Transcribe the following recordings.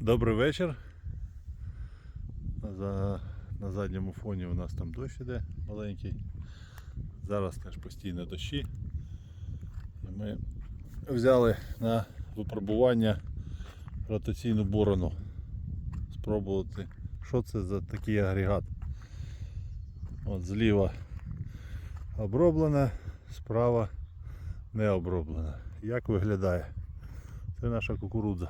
Добрий вечір. За, на задньому фоні у нас там дощ іде маленький. Зараз теж постійно дощі. І ми взяли на випробування ротаційну борону. Спробувати, що це за такий агрегат. От зліва оброблена, справа не оброблена. Як виглядає? Це наша кукурудза.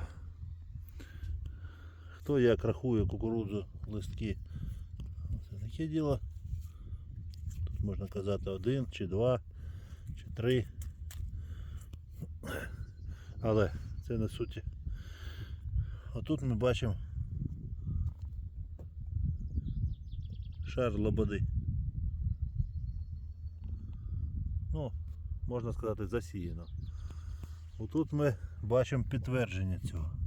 Хто як рахує кукурудзу, листки. Це таке діло. Тут можна казати один, чи два, чи три. Але це не суті. Отут ми бачимо шар лободи. Ну, можна сказати, засіяно. Отут ми бачимо підтвердження цього.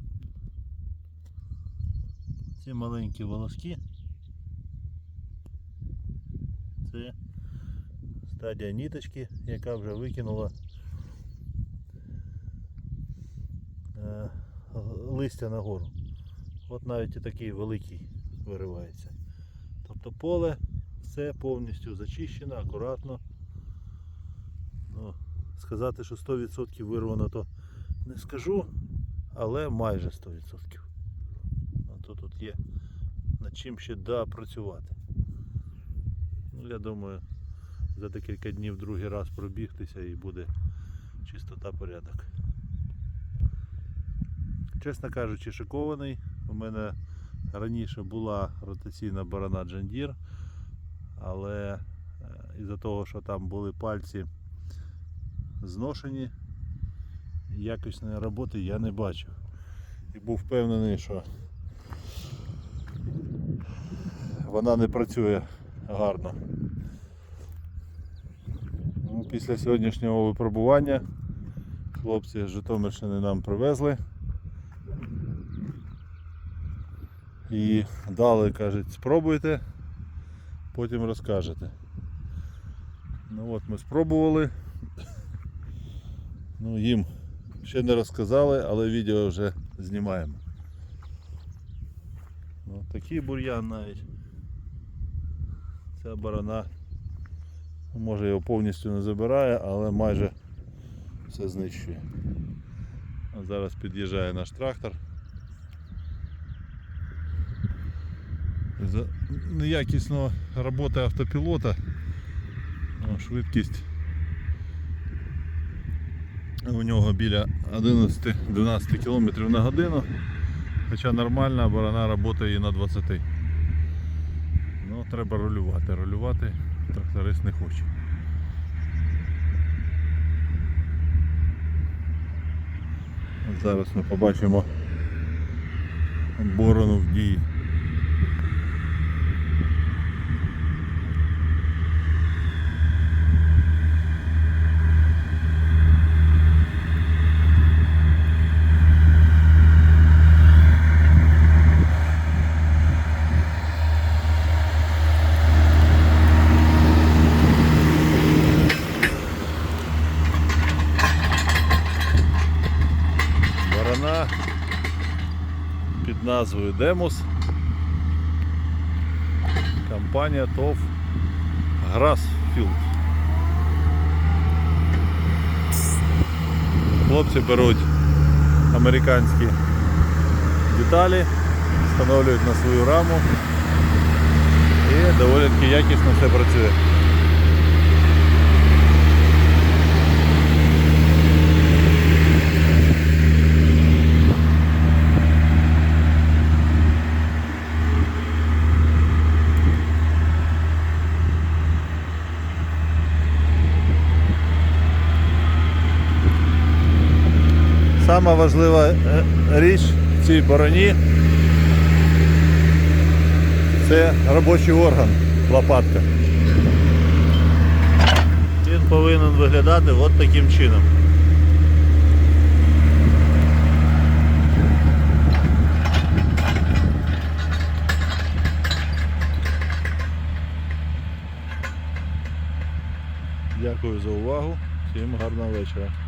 Ці маленькі волоски. Це стадія ніточки, яка вже викинула е, листя нагору. От навіть і такий великий виривається. Тобто поле все повністю зачищено, акуратно. Ну, сказати, що 100% вирвано, то не скажу, але майже 100%. Є над чим ще допрацювати. Ну, я думаю, за декілька днів другий раз пробігтися і буде чистота порядок. Чесно кажучи, шикований. У мене раніше була ротаційна барана Джандір, але е, із-за того, що там були пальці зношені, якісної роботи я не бачив. І був впевнений, що вона не працює гарно. Ну, Після сьогоднішнього випробування хлопці з Житомирщини нам привезли. І дали, кажуть, спробуйте, потім розкажете. Ну от ми спробували. Ну, їм ще не розказали, але відео вже знімаємо. Ну, такий бур'ян навіть. Ця барана може його повністю не забирає, але майже все знищує. А зараз під'їжджає наш трактор. За неякісного роботи автопілота швидкість у нього біля 11-12 км на годину, хоча нормальна борона працює і на 20. Ну, треба рулювати. Рулювати тракторист не хоче. Зараз ми побачимо борону в дії. Барана під назвою Демус. Компанія ТОВ Грасфілд. Хлопці беруть американські деталі, встановлюють на свою раму і доволі якісно все працює. Сама важлива е, річ в цій бороні це робочий орган, лопатка. Він повинен виглядати от таким чином. Дякую за увагу. Всім гарного вечора.